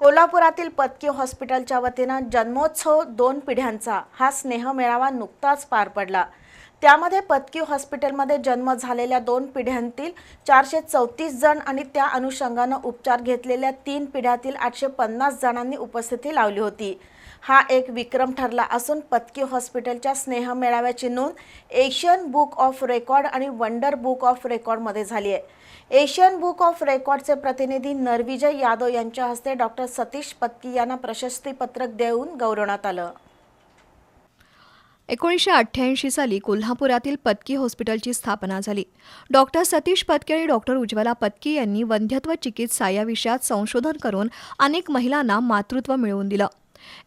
कोल्हापुरातील पत्की हॉस्पिटलच्या वतीनं जन्मोत्सव दोन पिढ्यांचा हा स्नेहमेळावा नुकताच पार पडला. त्यामध्ये पत्की हॉस्पिटलमध्ये जन्म झालेल्या दोन पिढ्यांतील चारशे चौतीस जण आणि त्या अनुषंगानं उपचार घेतलेल्या तीन पिढ्यातील आठशे पन्नास जणांनी उपस्थिती लावली होती. हा एक विक्रम ठरला असून पत्की हॉस्पिटलच्या स्नेह मेळाव्याची नोंद एशियन बुक ऑफ रेकॉर्ड आणि वंडर बुक ऑफ रेकॉर्डमध्ये झाली आहे. एशियन बुक ऑफ रेकॉर्डचे प्रतिनिधी नरविजय यादव यांच्या हस्ते डॉक्टर सतीश पत्की यांना प्रशस्तीपत्रक देऊन गौरवण्यात आलं. एकोणीसशे अठ्ठ्याऐंशी साली कोल्हापुरातील पत्की हॉस्पिटलची स्थापना झाली. डॉक्टर सतीश पत्की आणि डॉक्टर उज्ज्वला पत्की यांनी वंध्यत्व चिकित्सा या विषयात संशोधन करून अनेक महिलांना मातृत्व मिळवून दिलं.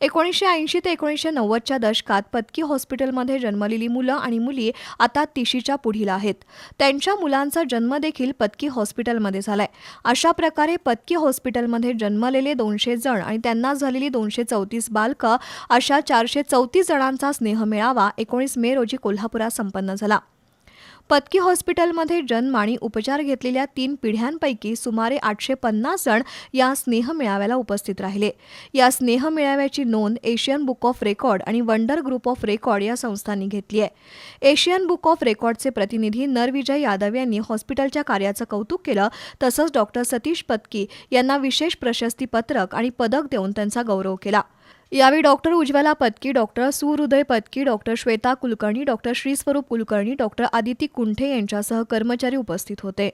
एकोणीसशे ऐंशी ते एकोणीसशे नव्वदच्या दशकात पत्की हॉस्पिटलमध्ये जन्मलेली मुलं आणि मुली आता तिशीच्या पुढील आहेत. त्यांच्या मुलांचा जन्म देखील पत्की हॉस्पिटलमध्ये झालाय. अशा प्रकारे पत्की हॉस्पिटलमध्ये जन्मलेले दोनशे जण आणि त्यांना झालेली दोनशे चौतीस बालकं अशा चारशे चौतीस जणांचा स्नेह मेळावा एकोणीस मे रोजी कोल्हापुरात संपन्न झाला. पतकी हॉस्पिटलमध्ये जन्म आणि उपचार घेतलेल्या तीन पिढ्यांपैकी सुमारे आठशे पन्नास जण या स्नेह मेळाव्याला उपस्थित राहिले. या स्नेह मेळाव्याची नोंद एशियन बुक ऑफ रेकॉर्ड आणि वंडर ग्रुप ऑफ रेकॉर्ड या संस्थांनी घेतली आहे. एशियन बुक ऑफ रेकॉर्डचे प्रतिनिधी नरविजय यादव यांनी हॉस्पिटलच्या कार्याचं कौतुक केलं तसंच डॉक्टर सतीश पतकी यांना विशेष प्रशस्ती पत्रक आणि पदक देऊन त्यांचा गौरव केला. यावेळी doctor Ujjwala Patki doctor Suhruday Patki doctor Shweta Kulkarni doctor Shriswaroop Kulkarni doctor Aditi Kunthe यांच्यासह कर्मचारी उपस्थित होते.